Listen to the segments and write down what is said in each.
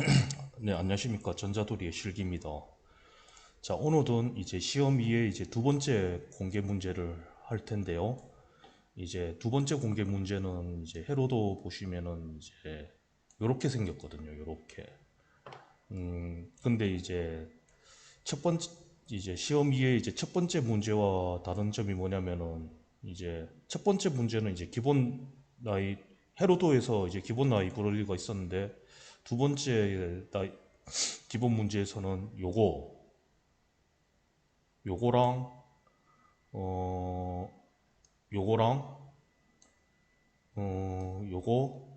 네, 안녕하십니까. 전자도리의 실기입니다. 자, 오늘은 이제 시험 2의 이제 두 번째 공개 문제를 할 텐데요. 이제 두 번째 공개 문제는 이제 해로도 보시면은 이제 요렇게 생겼거든요. 요렇게. 음, 근데 이제 첫 번째, 이제 시험 2의 이제 첫 번째 문제와 다른 점이 뭐냐면은 이제 첫 번째 문제는 이제 기본 나이, 해로도에서 이제 기본 나이브러리가 있었는데 두 번째 기본 문제에서는 요거, 요거랑, 어, 요거랑, 어, 요거,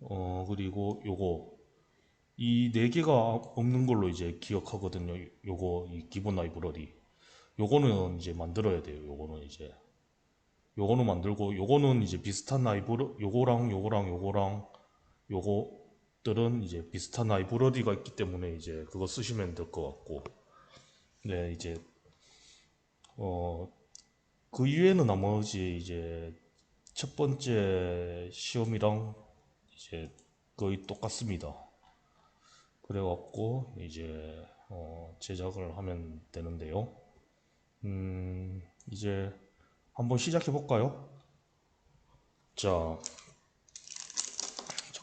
어, 그리고 요거, 이 네 개가 없는 걸로 이제 기억하거든요. 요거, 이 기본 라이브러리. 요거는 이제 만들어야 돼요. 요거는 이제. 요거는 만들고, 요거는 이제 비슷한 라이브러, 요거랑 요거랑 요거랑 요거들은 이제 비슷한 라이브러리가 있기 때문에 이제 그거 쓰시면 될 것 같고. 네, 이제, 어, 그 이외에는 나머지 이제 첫 번째 시험이랑 이제 거의 똑같습니다. 그래갖고 이제 어, 제작을 하면 되는데요. 음, 이제 한번 시작해 볼까요? 자,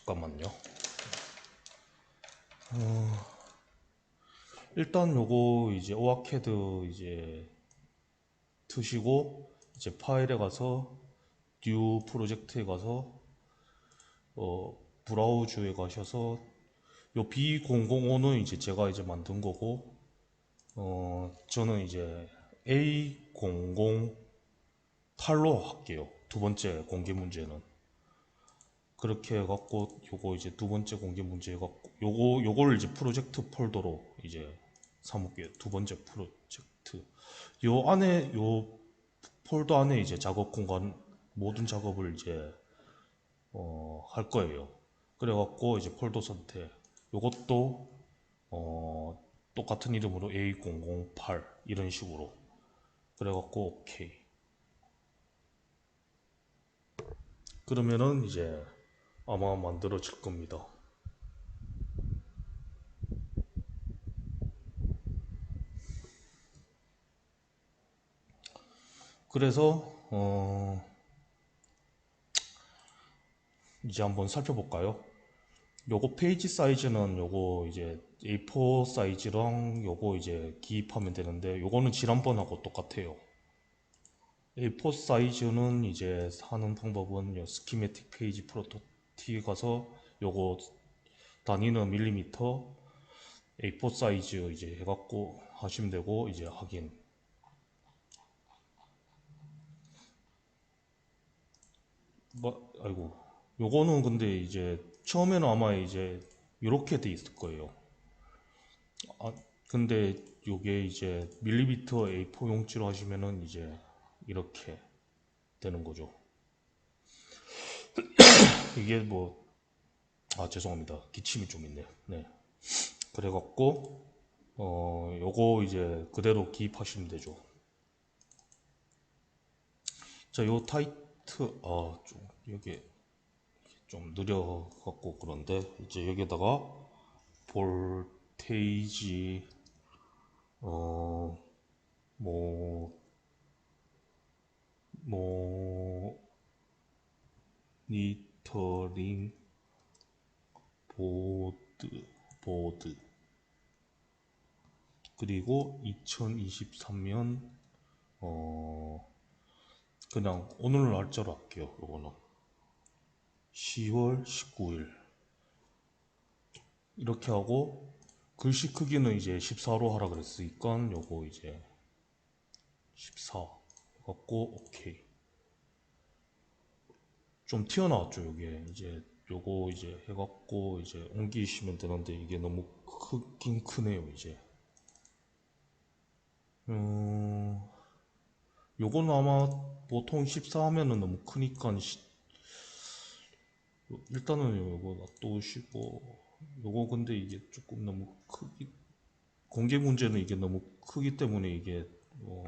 잠깐만요. 일단 요거 이제 오아캐드 이제 트시고 이제 파일에 가서 뉴 프로젝트에 가서 어 브라우저에 가셔서 요 B005는 이제 제가 이제 만든 거고 어 저는 이제 A008로 할게요. 두 번째 공개 문제는 그렇게 해갖고 요거 이제 두 번째 공개 문제 해갖고 요거 요걸 이제 프로젝트 폴더로 이제 삼을게요. 두 번째 프로젝트 요 안에 요 폴더 안에 이제 작업 공간 모든 작업을 이제 어, 할 거예요. 그래갖고 이제 폴더 선택 요것도 어, 똑같은 이름으로 A008 이런 식으로 그래갖고 오케이 그러면은 이제 아마 만들어질 겁니다. 그래서 어, 이제 한번 살펴볼까요? 요거 페이지 사이즈는 요거 이제 A4 사이즈랑 요거 이제 기입하면 되는데 요거는 지난번하고 똑같아요. A4 사이즈는 이제 하는 방법은 요 스키매틱 페이지 프로토 티 가서 요거 단위는 밀리미터 A4 사이즈 이제 해갖고 하시면 되고 이제 확인 뭐 아이고 요거는 근데 이제 처음에는 아마 이제 이렇게 돼 있을 거예요. 아 근데 요게 이제 밀리미터 A4 용지로 하시면은 이제 이렇게 되는 거죠. 이게 뭐 아 죄송합니다. 기침이 좀 있네요. 네. 그래갖고 어 요거 이제 그대로 기입하시면 되죠. 자, 요 타이트 아 좀 여기 좀 느려 갖고 그런데 이제 여기다가 볼테이지 어뭐 모니 터링 보드 보드. 그리고 2023년 어 그냥 오늘 날짜로 할게요. 요거는. 10월 19일. 이렇게 하고 글씨 크기는 이제 14로 하라 그랬으니까 요거 이제 14 해갖고 오케이 좀 튀어나왔죠. 요게 이제 요거 이제 해갖고 이제 옮기시면 되는데 이게 너무 크긴 크네요 이제. 음 요거는 아마 보통 14 하면은 너무 크니까 시- 일단은 요거 놔두시고 요거 근데 이게 조금 너무 크기 공개 문제는 이게 너무 크기 때문에 이게 뭐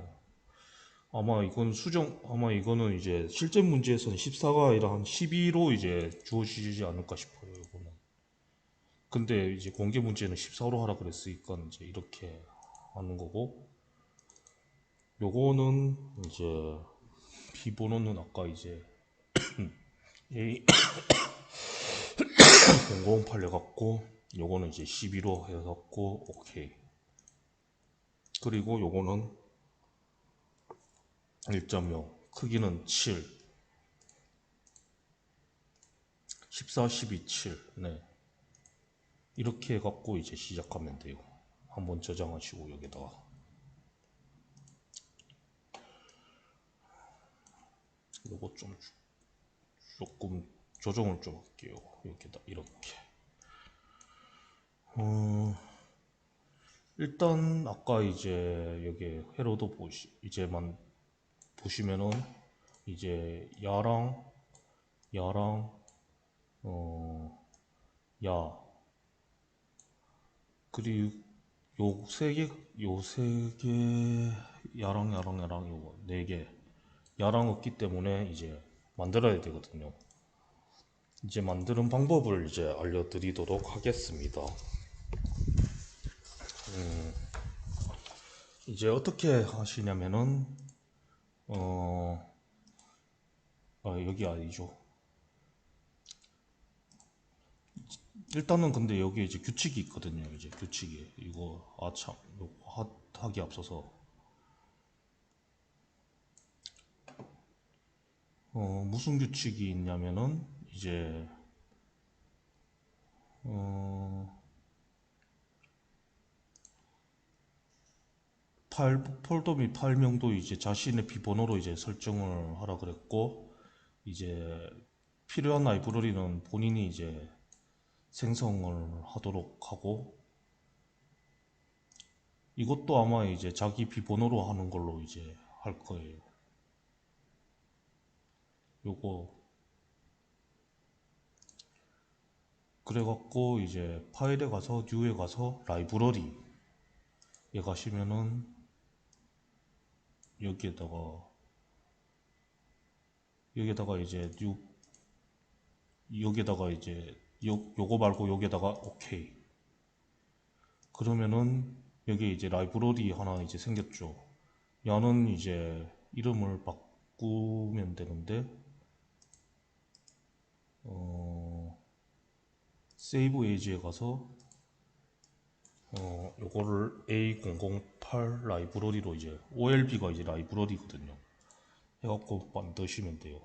아마 이건 수정 아마 이거는 이제 실제 문제에서는 14가 아니라 한 12로 이제 주어지지 않을까 싶어요 이거는. 근데 이제 공개 문제는 14로 하라 그랬으니까 이제 이렇게 하는 거고. 요거는 이제 비번호는 아까 이제 A 008 해갖고 요거는 이제 11호 해갖고 오케이. 그리고 요거는 1.0 크기는 7 14, 12, 7 네. 이렇게 해갖고 이제 시작하면 돼요. 한번 저장하시고 여기다가. 요거 좀 주- 조금 조정을 좀 할게요. 여기다 이렇게. 어, 일단 아까 이제 여기 회로도 보시 이제만 보시면은 이제 야랑 야랑 어, 야 그리고 요 세 개, 요 세 개, 야랑, 야랑, 야랑, 요거 네 개. 야랑 없기 때문에 이제 만들어야 되거든요. 이제 만드는 방법을 이제 알려드리도록 하겠습니다. 음, 이제 어떻게 하시냐면은, 어, 아, 여기 아니죠. 일단은 근데 여기 이제 규칙이 있거든요. 이제 규칙이 이거 아참 하- 하기 앞서서 어 무슨 규칙이 있냐면은 이제 어 파일 폴더 및 파일명도 이제 자신의 비번호로 이제 설정을 하라 그랬고 이제 필요한 라이브러리는 본인이 이제 생성을 하도록 하고 이것도 아마 이제 자기 비번호로 하는 걸로 이제 할 거예요. 요거 그래갖고 이제 파일에 가서 뉴에 가서 라이브러리에 가시면은 여기에다가 여기에다가 이제 뉴 여기에다가 이제 요, 요거 말고 여기에다가 오케이. 그러면은 여기 이제 라이브러리 하나 이제 생겼죠. 얘는 이제 이름을 바꾸면 되는데 어 세이브 에이지에 가서 어 요거를 A008 라이브러리로 이제 OLB가 이제 라이브러리거든요. 해갖고 만드시면 돼요.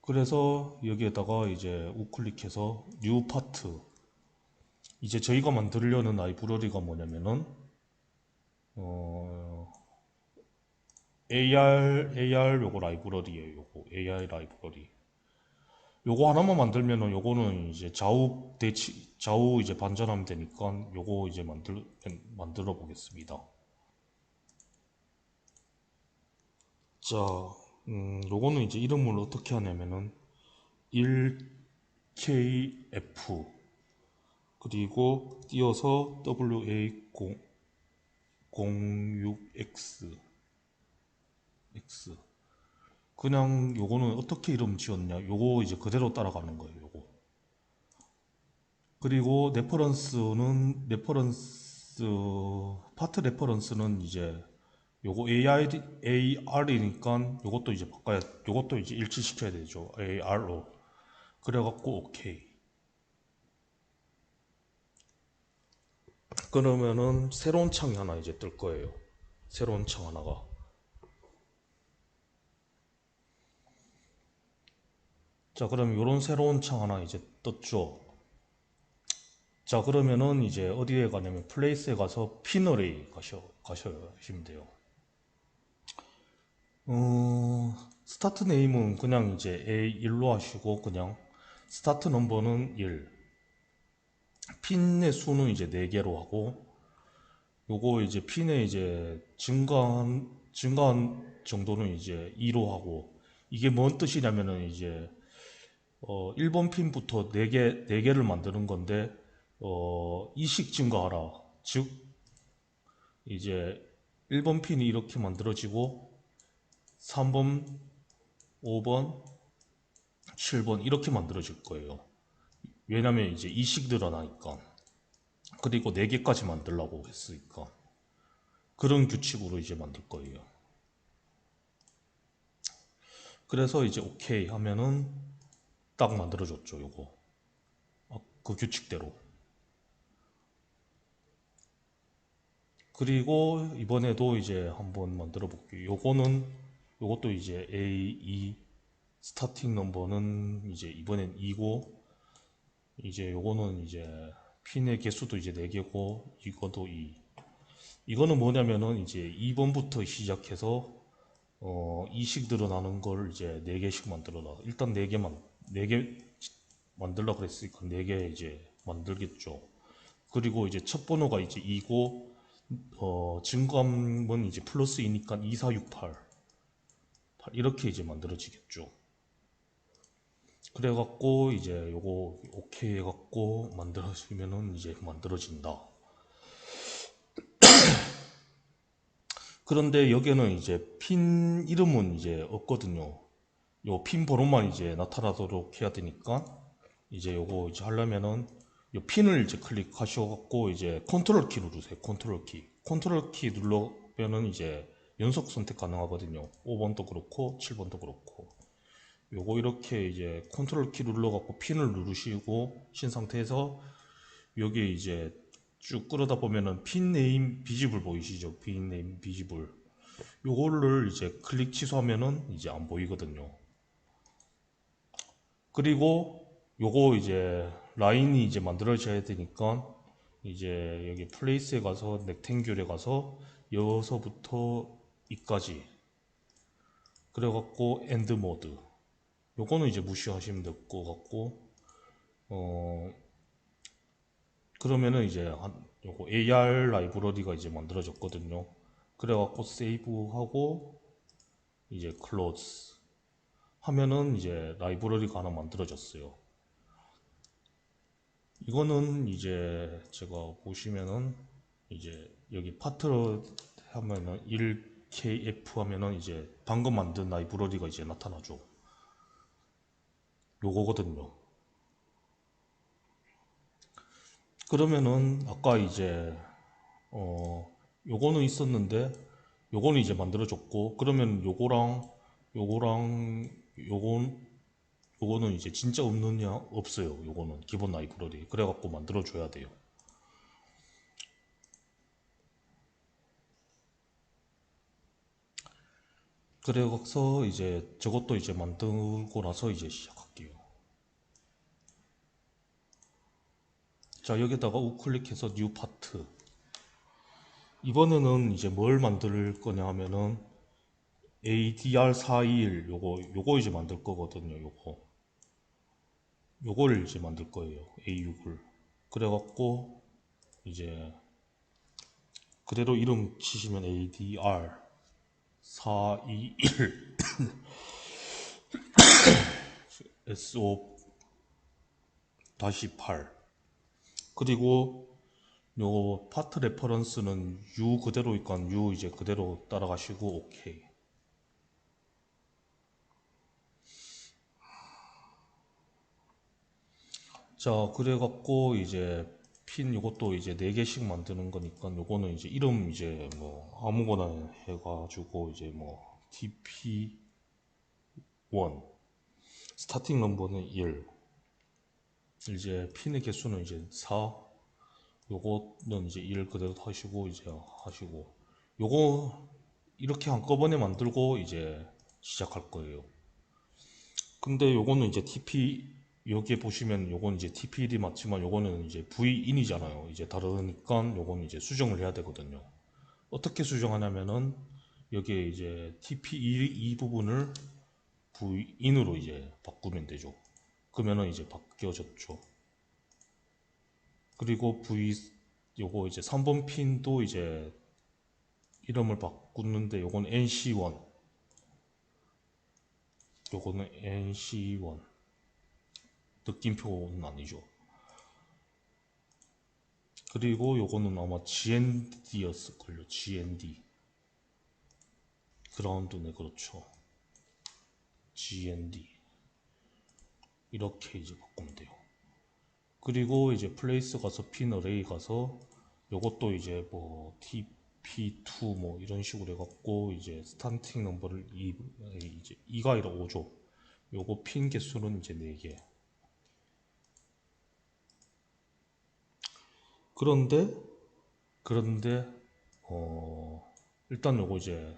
그래서 여기에다가 이제 우클릭해서 뉴 파트 이제 저희가 만들려는 라이브러리가 뭐냐면은 어 AR AR 요거 라이브러리예요 요거. AI 라이브러리 요거 하나만 만들면은 요거는 이제 좌우 대치 좌우 이제 반전하면 되니까 요거 이제 만들 만들어 보겠습니다. 자, 음, 요거는 이제 이름을 어떻게 하냐면은 1KF 그리고 띄어서 WA06X X 그냥 요거는 어떻게 이름 지었냐? 요거 이제 그대로 따라가는 거예요 요거. 그리고 레퍼런스는 레퍼런스 파트 레퍼런스는 이제 요거 AR, AR이니까 요것도 이제 바꿔야 요것도 이제 일치시켜야 되죠 AR로. 그래갖고 오케이. 그러면은 새로운 창이 하나 이제 뜰 거예요. 새로운 창 하나가 자 그럼 요런 새로운 창 하나 이제 떴죠? 자 그러면은 이제 어디에 가냐면 플레이스에 가서 피너레이 가셔 가셔시면 돼요. 어, 스타트 네임은 그냥 이제 A1로 하시고 그냥 스타트 넘버는 1 핀의 수는 이제 4개로 하고 요거 이제 핀의 이제 증가한 증가한 정도는 이제 2로 하고 이게 뭔 뜻이냐면은 이제 어 1번 핀부터 4개 4개를 만드는 건데 어 이식 증가하라 즉 이제 1번 핀이 이렇게 만들어지고 3번 5번, 7번 이렇게 만들어질 거예요. 왜냐면 이제 이식 늘어나니까. 그리고 4개까지 만들라고 했으니까. 그런 규칙으로 이제 만들 거예요. 그래서 이제 오케이 하면은 딱 만들어졌죠, 요거. 아, 그 규칙대로. 그리고 이번에도 이제 한번 만들어 볼게요. 요거는 요것도 이제 A, E 스타팅 넘버는 이제 이번엔 2고 이제 요거는 이제 핀의 개수도 이제 4개고 이것도 2. 이거는 뭐냐면은 이제 2번부터 시작해서 어, 이식 늘어나는 걸 이제 4개씩 만들어 놔. 일단 4개만 4개 만들라 그랬으니까 4개 이제 만들겠죠. 그리고 이제 첫 번호가 이제 2고 어, 증감은 이제 플러스 2니까 2, 4, 6, 8. 8 이렇게 이제 만들어지겠죠. 그래갖고 이제 요거 오케이 해갖고 만들어지면은 이제 만들어진다. 그런데 여기는 이제 핀 이름은 이제 없거든요. 요 핀 번호만 이제 나타나도록 해야 되니까 이제 요거 이제 하려면은 요 핀을 이제 클릭하셔갖고 이제 컨트롤 키 누르세요. 컨트롤 키. 컨트롤 키 눌러면은 이제 연속 선택 가능하거든요. 5번도 그렇고 7번도 그렇고. 요거 이렇게 이제 컨트롤 키 눌러갖고 핀을 누르시고 신 상태에서 여기 이제 쭉 끌어다 보면은 핀 네임 비지블 보이시죠? 핀 네임 비지블. 요거를 이제 클릭 취소하면은 이제 안 보이거든요. 그리고 요거 이제 라인이 이제 만들어져야 되니까 이제 여기 플레이스에 가서 넥탱귤에 가서 여기서부터 이까지. 그래갖고 엔드 모드. 요거는 이제 무시하시면 될 것 같고 어 그러면은 이제 한 요거 AR 라이브러리가 이제 만들어졌거든요. 그래갖고 세이브하고 이제 클로즈 하면은 이제 라이브러리가 하나 만들어졌어요. 이거는 이제 제가 보시면은 이제 여기 파트로 하면은 1KF 하면은 이제 방금 만든 라이브러리가 이제 나타나죠. 요거거든요. 그러면은 아까 이제 어 요거는 있었는데 요거는 이제 만들어졌고 그러면 요거랑 요거랑 요건 요거는 이제 진짜 없느냐? 없어요 요거는. 기본 라이브러리. 그래갖고 만들어 줘야 돼요. 그래서 이제 저것도 이제 만들고 나서 이제 시작할게요. 자 여기다가 우클릭해서 뉴 파트 이번에는 이제 뭘 만들 거냐 하면은 ADR421 요거 요거 이제 만들 거거든요 요거. 요거를 이제 만들 거예요 A6을. 그래갖고 이제 그대로 이름 치시면 ADR 421 SO 다시 8 그리고 요 파트 레퍼런스는 U 그대로니까 U 이제 그대로 따라가시고 오케이 자, 그래갖고 이제 핀 요것도 이제 네 개씩 만드는 거니까 요거는 이제 이름 이제 뭐 아무거나 해가지고 이제 뭐 TP1 스타팅 넘버는 1 이제 핀의 개수는 이제 4 요거는 이제 1 그대로 하시고 이제 하시고. 요거 이렇게 한꺼번에 만들고 이제 시작할 거예요. 근데 요거는 이제 TP 여기에 보시면 요건 이제 TPD 맞지만 요거는 이제 VIN이잖아요. 이제 다르니까 요건 이제 수정을 해야 되거든요. 어떻게 수정하냐면은 여기에 이제 TP 이, 이 부분을 VIN으로 이제 바꾸면 되죠. 그러면은 이제 바뀌어졌죠. 그리고 V 요거 이제 3번 핀도 이제 이름을 바꾸는데 요건 NC1 요거는 NC1 느낌표는 아니죠. 그리고 요거는 아마 GND였을걸요. GND. 그라운드네, 그렇죠. GND 이렇게 이제 바꾸면 돼요. 그리고 이제 플레이스 가서 핀 어레이 가서 요것도 이제 뭐 TP2 뭐 이런 식으로 해갖고 이제 스타팅 넘버를 2 이제 2가 아니라 5죠. 요거 핀 개수는 이제 4개. 그런데 그런데 어 일단 요거 이제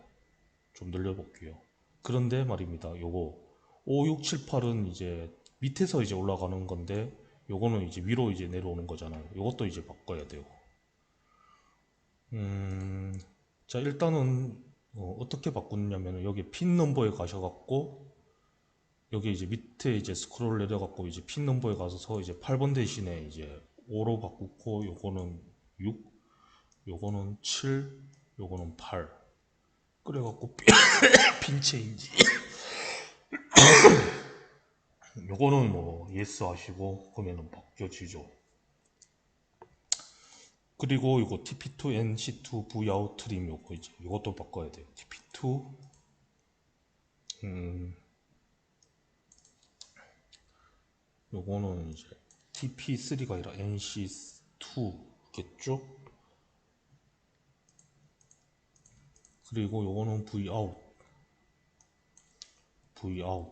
좀 늘려볼게요. 그런데 말입니다. 요거 5, 6, 7, 8은 이제 밑에서 이제 올라가는 건데 요거는 이제 위로 이제 내려오는 거잖아요. 요것도 이제 바꿔야 돼요. 음, 자 일단은 어, 떻게 바꾸냐면 여기 핀 넘버에 가셔갖고 여기 이제 밑에 이제 스크롤 내려갖고 이제 핀 넘버에 가서 이제 8번 대신에 이제 5로 바꾸고 요거는 6, 요거는 7, 요거는 8. 그래갖고 핀 체인지. 요거는 뭐 예스 하시고 그러면은 바뀌어지죠. 그리고 이거 TP2 NC2 Vout 트림 요거 이제 요것도 바꿔야 돼요. TP2 음 요거는 이제 TP3가 아니라 NC2겠죠? 그리고 요거는 Vout Vout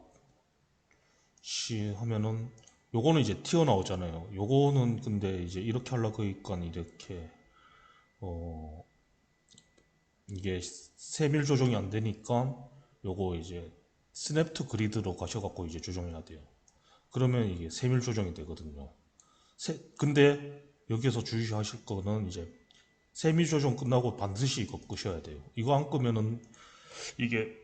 시 하면은 요거는 이제 튀어나오잖아요. 요거는 근데 이제 이렇게 하려고 하니까 이렇게 어 이게 세밀 조정이 안 되니까 요거 이제 스냅 투 그리드로 가셔갖고 이제 조정해야 돼요. 그러면 이게 세밀 조정이 되거든요. 세, 근데 여기서 주의하실 거는 이제 세밀 조정 끝나고 반드시 이거 끄셔야 돼요. 이거 안 끄면은 이게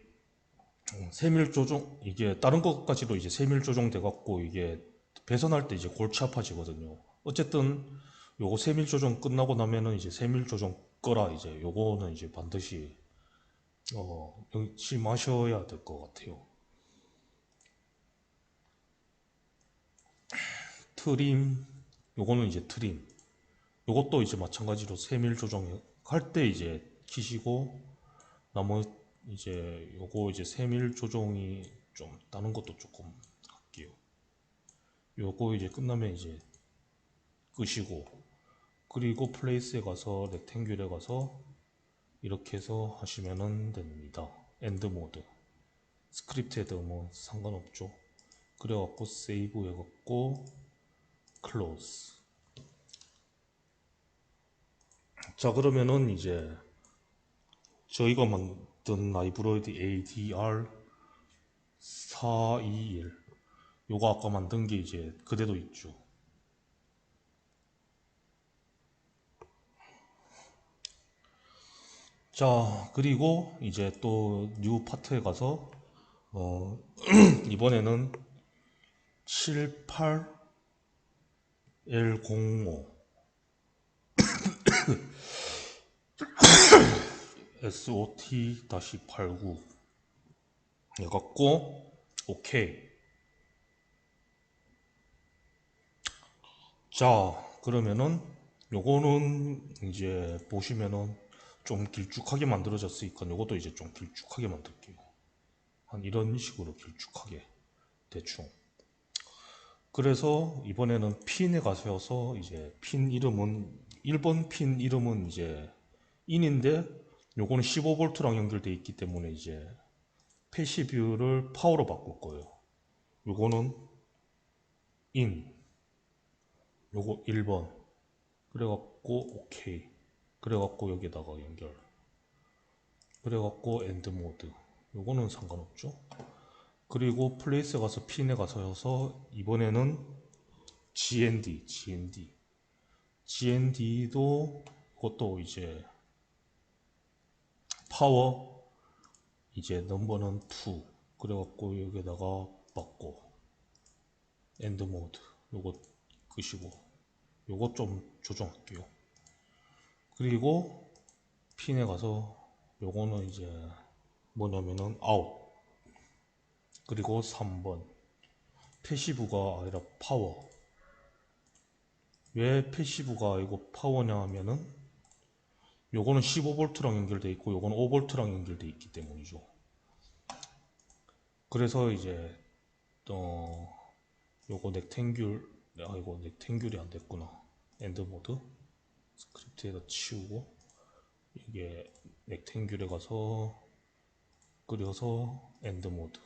음, 세밀 조정 이게 다른 것까지도 이제 세밀 조정 돼 갖고 이게 배선할 때 이제 골치 아파지거든요. 어쨌든 요거 세밀 조정 끝나고 나면은 이제 세밀 조정 꺼라 이제 요거는 이제 반드시 어 명심하셔야 될 것 같아요. 트림 요거는 이제 트림 요것도 이제 마찬가지로 세밀 조정 할 때 이제 키시고 나머 이제 요거 이제 세밀 조정이 좀 다른 것도 조금 할게요. 요거 이제 끝나면 이제 끄시고 그리고 플레이스에 가서 렉탱귤에 가서 이렇게 해서 하시면은 됩니다. 엔드 모드 스크립트 헤더 뭐 상관없죠. 그래갖고 세이브 해갖고 클로즈 자 그러면은 이제 저희가 만든 라이브러리 ADR 421 요거 아까 만든 게 이제 그대로 있죠. 자 그리고 이제 또 뉴 파트에 가서 어 이번에는 78 L05 SOT-89 해갖고 오케이. 자 그러면은 요거는 이제 보시면은 좀 길쭉하게 만들어졌으니까 요것도 이제 좀 길쭉하게 만들게요. 한 이런 식으로 길쭉하게 대충 그래서 이번에는 핀에 가셔서 이제 핀 이름은 1번 핀 이름은 이제 인인데 요거는 15V랑 연결되어 있기 때문에 이제 패시뷰를 파워로 바꿀 거예요. 요거는 인. 요거 1번. 그래갖고 오케이. 그래갖고 여기다가 연결. 그래갖고 엔드 모드. 요거는 상관없죠. 그리고 플레이스에 가서 핀에 가서 이번에는 GND, GND, GND도 그것도 이제 파워 이제 넘버는 2 그래갖고 여기다가 받고 엔드 모드 요거 끄시고 요거 좀 조정할게요. 그리고 핀에 가서 요거는 이제 뭐냐면은 아웃 그리고 3번. 패시브가 아니라 파워. 왜 패시브가 아니고 파워냐 하면은 요거는 15V랑 연결돼 있고 요거는 5V랑 연결돼 있기 때문이죠. 그래서 이제 어 요거 넥탱귤 아 이거 넥탱귤이 안 됐구나. 엔드 모드 스크립트에다 치우고 이게 넥탱귤에 가서 그려서 엔드 모드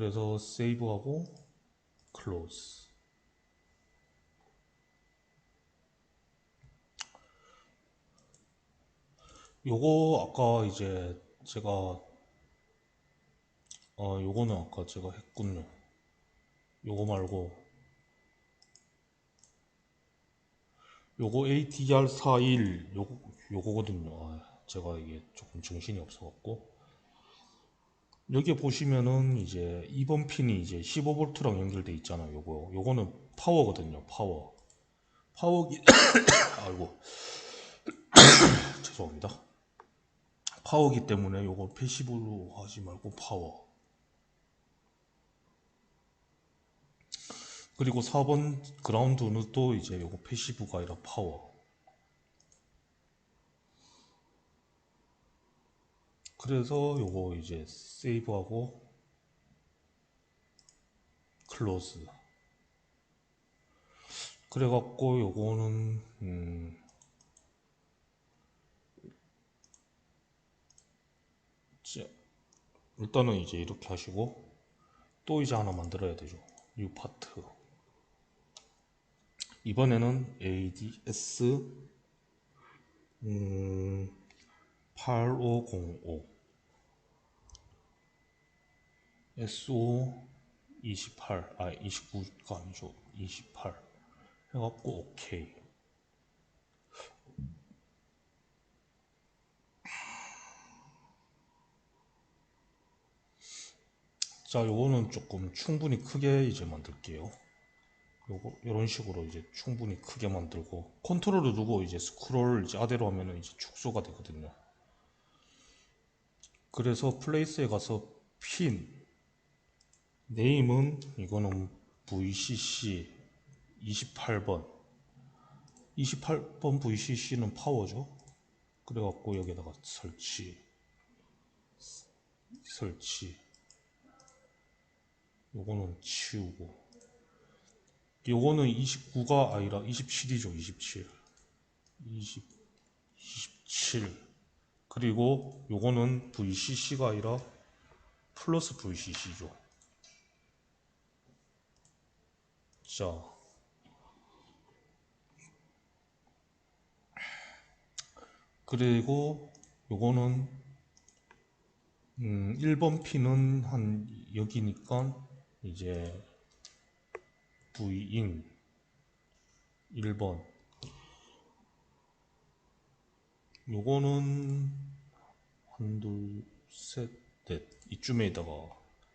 그래서 세이브하고 클로즈 요거 아까 이제 제가 어 요거는 아까 제가 했군요. 요거 말고. 요거 ATR41 요거 요거거든요. 아, 제가 이게 조금 정신이 없어 갖고 여기 보시면은 이제 2번 핀이 이제 15V랑 연결돼 있잖아요. 요거 요거는 파워거든요 파워. 파워기 아이고. 죄송합니다. 파워기 때문에 요거 패시브로 하지 말고 파워. 그리고 4번 그라운드는 또 이제 요거 패시브가 아니라 파워 그래서 요거 이제 세이브하고 클로즈. 그래갖고 요거는 음 자, 일단은 이제 이렇게 하시고 또 이제 하나 만들어야 되죠. 이 파트 이번에는 ADS 음, 8505 SO 28, 아 29가 아니죠. 28 해갖고 OK 자 요거는 조금 충분히 크게 이제 만들게요. 요거 이런 식으로 이제 충분히 크게 만들고 컨트롤을 두고 이제 스크롤 이제 아래로 하면은 이제 축소가 되거든요 그래서 플레이스에 가서 핀. 네임은 이거는 VCC 28번. 28번 VCC는 파워죠. 그래갖고 여기다가 설치. 설치. 요거는 치우고. 요거는 29가 아니라 27이죠 27 20, 27 그리고 요거는 VCC가 아니라 플러스 VCC죠. 자. 그리고 요거는 음, 1번 핀은 한 여기니까 이제 V인 1번 요거는 한 둘 셋 넷. 이쯤에다가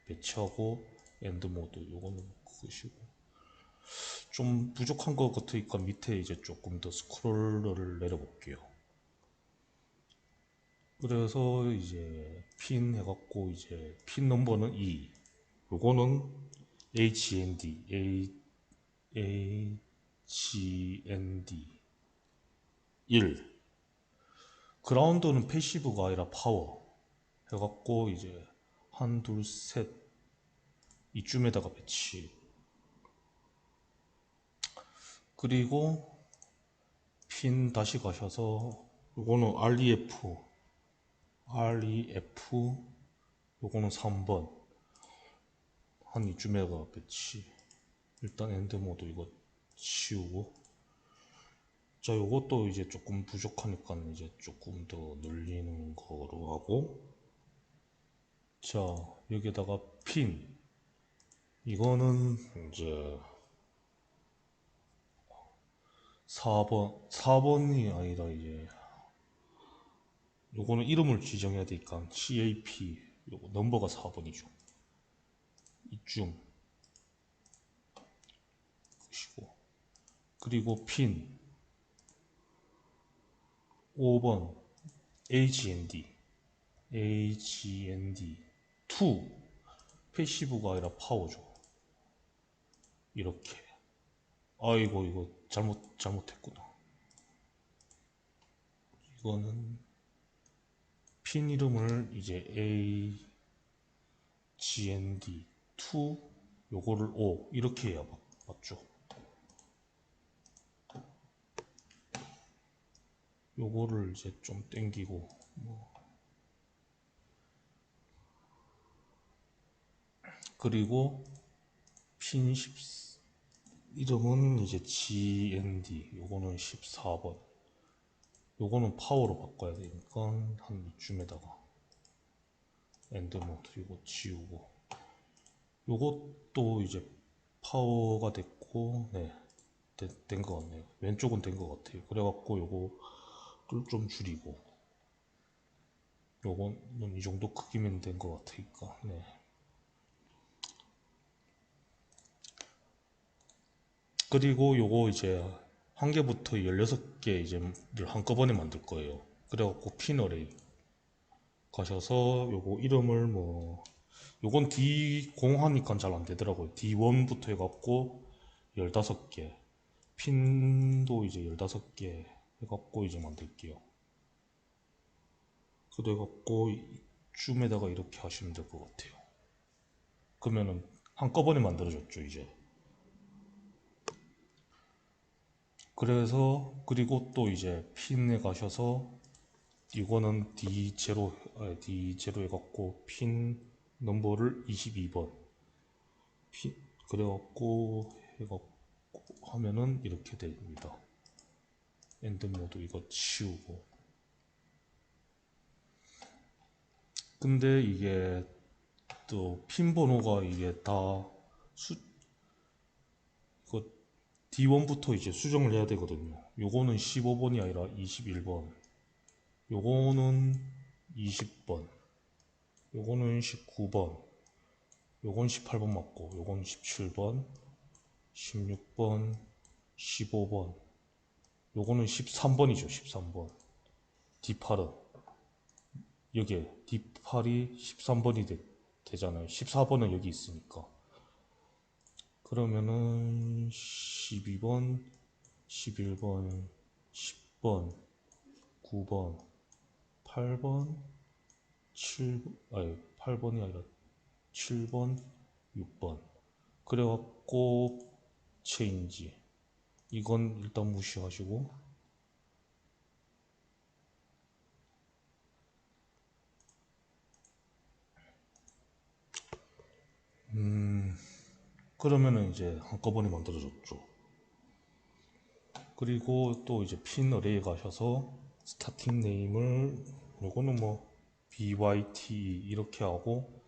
배치하고 엔드 모드. 요거는 그것이고. 좀 부족한 것 같으니까 밑에 이제 조금 더 스크롤러를 내려 볼게요. 그래서 이제 핀 해갖고 이제 핀 넘버는 2 요거는 HND A HND 1 그라운드는 패시브가 아니라 파워. 해갖고 이제 한 둘 셋 이쯤에다가 배치. 그리고 핀 다시 가셔서 요거는 REF REF 요거는 3번. 한 이쯤에다가 배치. 일단 엔드 모드 이거 치우고 자 요것도 이제 조금 부족하니까 이제 조금 더 늘리는 거로 하고. 자 여기다가 핀. 이거는 이제 4번 4번이 아니라 이제 요거는 이름을 지정해야 되니까 CAP 요거 넘버가 4번이죠. 이쯤 그리고 핀 5번. AGND AGND 2 패시브가 아니라 파워죠. 이렇게. 아이고 이거 잘못 잘못했구나. 이거는 핀 이름을 이제 A GND2 요거를 5 이렇게 해야 맞- 맞죠? 요거를 이제 좀 땡기고 뭐. 그리고 핀 10, 이름은 이제 GND 요거는 14번. 요거는 파워로 바꿔야 되니까 한 이쯤에다가 엔드 모드 이거 지우고. 요것도 이제 파워가 됐고 네 된 것 같네요. 왼쪽은 된 것 같아요. 그래갖고 요거를 좀 줄이고 요거는 이 정도 크기면 된 것 같으니까 네 그리고 요거 이제 한 개부터 16개 이제 를 한꺼번에 만들 거예요. 그래갖고 핀 어레이 가셔서 요거 이름을 뭐 요건 D0 하니까 잘 안 되더라고요. D1부터 해갖고 15개 핀도 이제 15개 해갖고 이제 만들게요. 그래갖고 이쯤에다가 이렇게 하시면 될 것 같아요. 그러면은 한꺼번에 만들어졌죠 이제. 그래서 그리고 또 이제 핀에 가셔서 이거는 D0 아, D0 해갖고 핀 넘버를 22번 핀 그래갖고 해갖고 하면은 이렇게 됩니다. 엔드 모드 이거 치우고 근데 이게 또 핀 번호가 이게 다 수, 이거 D1부터 이제 수정을 해야 되거든요. 요거는 15번이 아니라 21번. 요거는 20번. 요거는 19번. 요건 18번 맞고, 요건 17번, 16번, 15번. 요거는 13번이죠, 13번. D8은. 여기에 D8이 13번이 되, 되잖아요. 14번은 여기 있으니까. 그러면은 12번, 11번, 10번, 9번, 8번, 7, 아니 8번이 아니라 7번, 6번. 그래갖고 체인지. 이건 일단 무시하시고 그러면은 이제 한꺼번에 만들어졌죠. 그리고 또 이제 핀 어레이에 가셔서 스타팅 네임을 요거는 뭐 BYT 이렇게 하고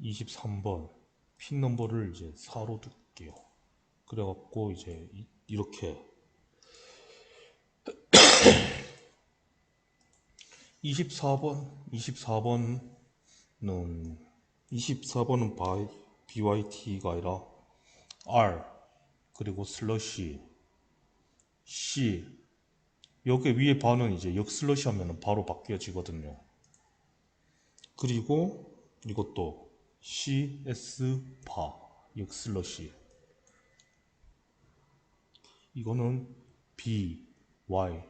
23번 핀 넘버를 이제 4로 둘게요. 그래갖고 이제 이- 이렇게. 24번 24번은 24번은 바이, BYT가 아니라 R 그리고 슬러시 C. 여기 위에 바는 이제 역 슬러시 하면 바로 바뀌어지거든요. 그리고 이것도 CS 바 역 슬러시 이거는 B Y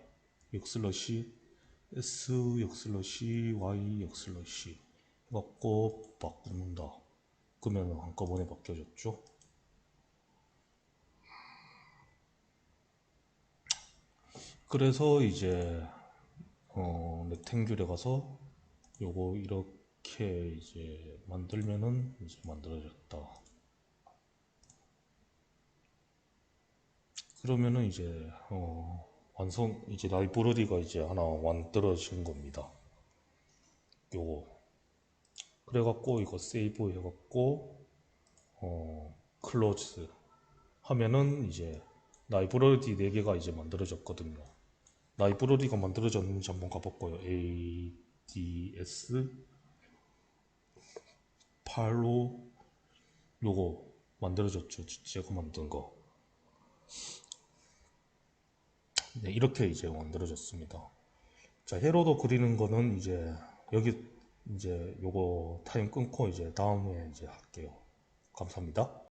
역 슬러시 S 역 슬러시 Y 역 슬러시 갖고 바꾼다. 그러면 한꺼번에 바뀌어졌죠. 그래서 이제 어, 렉탱귤에 가서 요거 이렇게 이제 만들면은 이제 만들어졌다. 그러면은 이제 어, 완성 이제 라이브러리가 이제 하나 만들어진 겁니다. 요거 그래갖고 이거 세이브 해갖고 어 클로즈 하면은 이제 라이브러리 4개가 이제 만들어졌거든요. 라이브러리가 만들어졌는지 한번 가볼까요? ADS 8로 요거 만들어졌죠. 제가 만든 거. 네, 이렇게 이제 만들어졌습니다. 자, 헤로도 그리는 거는 이제 여기 이제 요거 타임 끊고 이제 다음에 이제 할게요. 감사합니다.